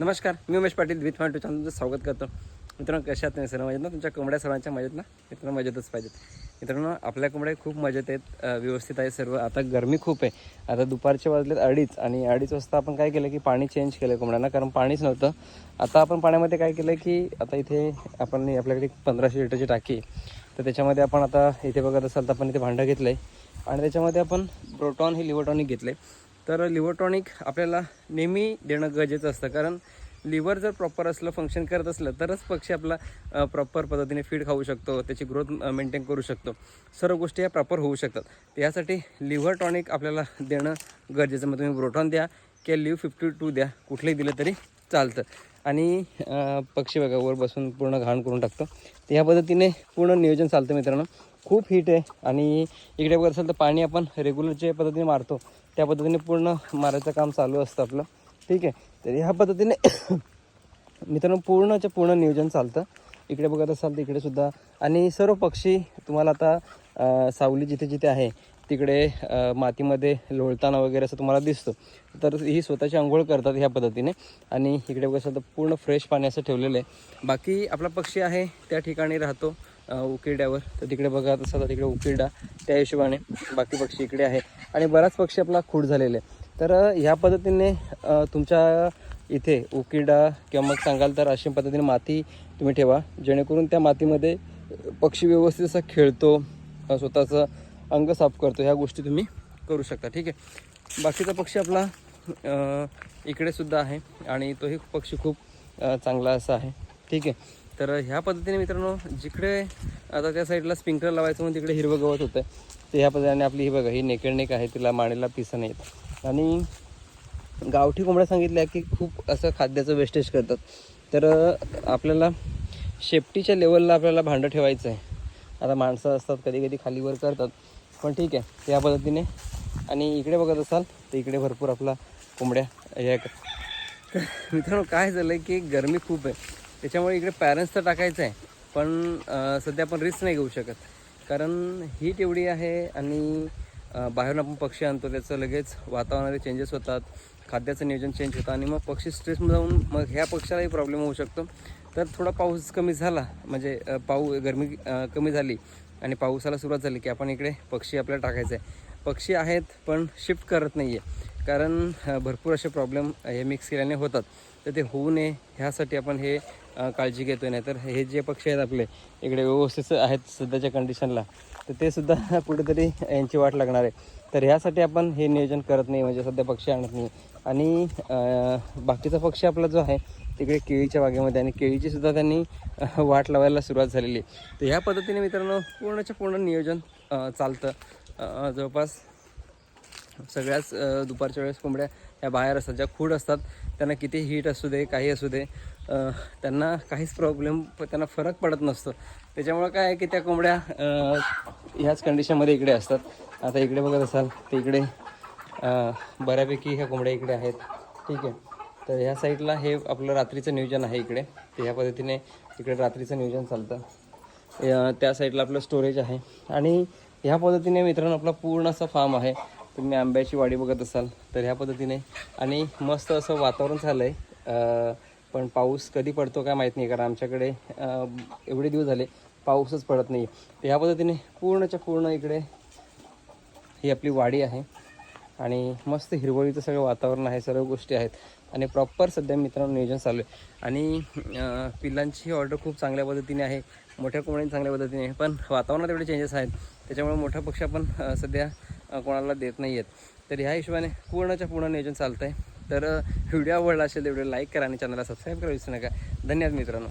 नमस्कार मी Umesh Patil with my two तुमचं स्वागत करतो. मित्रांनो कशा आहात? तुम्ही सर्व मजेत ना? तुमच्या कोंबड्या सर्वांच्या मजेत ना? मित्रांनो मजेतच पाहिजेत. मित्रांनो आपल्या कोंबड्या खूप मजेत आहेत व्यवस्थित आहे सर्व. आता गरमी खूप आहे. आता दुपारचे वाजलेत अडीच आणि अडीच वाजता आपण काय केलं की पाणी चेंज केलं कोंबड्यांना कारण पाणीच नव्हतं. आता आपण पाण्यामध्ये काय केलं की आता इथे आपण आपल्याकडे पंधराशे लिटरची टाकी आहे. तर त्याच्यामध्ये आपण आता इथे बघत असाल तर आपण इथे भांडं घेतलं आहे आणि त्याच्यामध्ये आपण प्रोटॉन हे लिवोटॉनिक घेतलं आहे तर लिव्हरटॉनिक आपल्याला नेहमी देणं गरजेचं असतं. कारण लिव्हर जर प्रॉपर असलं फंक्शन करत असलं तरच पक्षी आपला प्रॉपर पद्धतीने फीड खाऊ शकतो त्याची ग्रोथ मेंटेन करू शकतो. सर्व गोष्टी या प्रॉपर होऊ शकतात. यासाठी लिव्हर टॉनिक आपल्याला देणं गरजेचं मग तुम्ही ब्रोटॉन द्या किंवा लिव्ह फिफ्टी टू द्या कुठलंही दिलं तरी चालतं. आणि पक्षी बघा वर बसून पूर्ण घाण करून टाकतो. तर ह्या पद्धतीने पूर्ण नियोजन चालतं मित्रांनो. खूप हीट आहे आणि इकडे बघत असेल तर पाणी आपण रेग्युलर जे पद्धतीने मारतो त्या पद्धतीने पूर्ण मारायचं काम चालू असतं आपलं. ठीक आहे? तर ह्या पद्धतीने मित्रांनो पूर्णच्या पूर्ण नियोजन चालतं. इकडे बघत असाल तर इकडे सुद्धा. आणि सर्व पक्षी तुम्हाला आता सावली जिथे जिथे आहे तिकडे मातीमध्ये लोळताना वगैरे असं तुम्हाला दिसतं. तर ही स्वतःची आंघोळ करतात ह्या पद्धतीने. आणि इकडे बघत असाल तर पूर्ण फ्रेश पाणी असं ठेवलेलं आहे. बाकी आपला पक्षी आहे त्या ठिकाणी राहतो. उकिरड्यावर. तर तिकडे बघत असाल तर तिकडे उकिरडा त्या हिशोबाने बाकी पक्षी इकडे आहे. आणि बराच पक्षी आपला खूट झालेले आहे तर ह्या पद्धतीने तुमच्या इथे उकिरडा किंवा मग सांगाल तर अशा पद्धतीने माती तुम्ही ठेवा. जेणेकरून त्या मातीमध्ये पक्षी व्यवस्थित असा खेळतो स्वतःचं अंग साफ करतो. ह्या गोष्टी तुम्ही करू शकता. ठीक आहे? बाकीचा पक्षी आपला इकडेसुद्धा इकडे सुद्धा आहे. आणि तोही पक्षी खूप चांगला असा आहे. ठीक आहे? तर ह्या पद्धतीने मित्रांनो जिकडे आता त्या साईडला स्प्रिंकलर लावायचं म्हणून तिकडे हिरवं गवत होतं ते ह्या पद्धतीने आपली ही बघा ही नेकेड नेक आहे तिला मानेला पिसं नाहीत आणि गावठी कोंबड्या सांगितल्या की खूप असं खाद्याचं वेस्टेज करतात. तर आपल्याला शेपटीच्या लेवलला आपल्याला भांडं ठेवायचं आहे आता माणसं असतात कधी कधी खालीवर करतात. पण ठीक आहे त्या पद्धतीने. आणि इकडे बघत असाल तर इकडे भरपूर आपला कोंबड्या हे मित्रांनो काय झालं आहे की गरमी खूप आहे. त्याच्यामुळे इकडे पॅरेंट्स तर टाकायचं आहे पण सध्या आपण रिस्क नाही घेऊ शकत. कारण हीट एवढी आहे आणि बाहेरून आपण पक्षी आणतो त्याचं लगेच वातावरणाचे चेंजेस होतात खाद्याचं नियोजन चेंज होतं आणि मग पक्षी स्ट्रेसमध्ये जाऊन मग ह्या पक्षालाही प्रॉब्लेम होऊ शकतो. तर थोडा पाऊस कमी झाला म्हणजे पाऊ गरमी कमी झाली आणि पावसाला सुरुवात झाली की आपण इकडे पक्षी आपल्याला टाकायचं आहे. पक्षी आहेत पण शिफ्ट करत नाही आहे कारण भरपूर असे प्रॉब्लेम हे मिक्स केल्याने होतात. तर ते होऊ नये ह्यासाठी आपण हे काळजी घेतो नाही तर हे जे पक्षी आहेत आपले इकडे व्यवस्थित आहेत सध्याच्या कंडिशनला तर ते सुद्धा कुठेतरी यांची वाट लागणार आहे. तर ह्यासाठी आपण हे नियोजन करत नाही म्हणजे सध्या पक्षी आणत नाही. आणि बाकीचा पक्षी आपला जो आहे तिकडे केळीच्या बागेमध्ये आणि केळीची सुद्धा त्यांनी वाट लावायला सुरुवात झालेली आहे. तर ह्या पद्धतीने मित्रांनो पूर्णच्या पूर्ण नियोजन चालतं. जवळपास सगळ्याच दुपारच्या वेळेस कोंबड्या ह्या बाहेर असतात ज्या खूड असतात त्यांना किती हीट असू दे काही असू दे त्यांना काहीच प्रॉब्लेम त्यांना फरक पडत नसतो. त्याच्यामुळं काय आहे की त्या कोंबड्या ह्याच कंडिशनमध्ये इकडे असतात. आता इकडे बघत असाल तर इकडे बऱ्यापैकी ह्या कोंबड्या इकडे आहेत. ठीक आहे. तर ह्या साईडला हे आपलं रात्रीचं नियोजन आहे इकडे. तर ह्या पद्धतीने इकडे रात्रीचं नियोजन चालतं. त्या साईडला आपलं स्टोरेज आहे. आणि ह्या पद्धतीने मित्रांनो आपला पूर्ण असा फार्म आहे. तुम्ही आंब्याची वाडी बघत असाल तर ह्या पद्धतीने. आणि मस्त असं वातावरण झालं आहे पण पाऊस कधी पडतो काय माहीत नाही कारण आमच्याकडे एवढे दिवस झाले पाऊसच पडत नाही तर ह्या पद्धतीने पूर्णच्या पूर्ण इकडे ही आपली वाडी आहे. आणि मस्त हिरवळीचं सगळं वातावरण आहे सर्व गोष्टी आहेत. आणि प्रॉपर सध्या मित्रांनो नियोजन चालू आहे. आणि पिल्लांची ऑर्डर खूप चांगल्या पद्धतीने आहे. मोठ्या कोंबड्यांनी चांगल्या पद्धतीने पण वातावरणात एवढे चेंजेस आहेत. त्याच्यामुळे मोठा पक्षी आपण सध्या कोणाला देत नाही आहेत तर ह्या हिशोबाने पूर्णच्या पूर्ण नियोजन चालतं आहे तर व्हिडिओ आवडला असेल तेवढे लाईक करा आणि चॅनलला सबस्क्राईब करा विसरू नका. धन्यवाद मित्रांनो.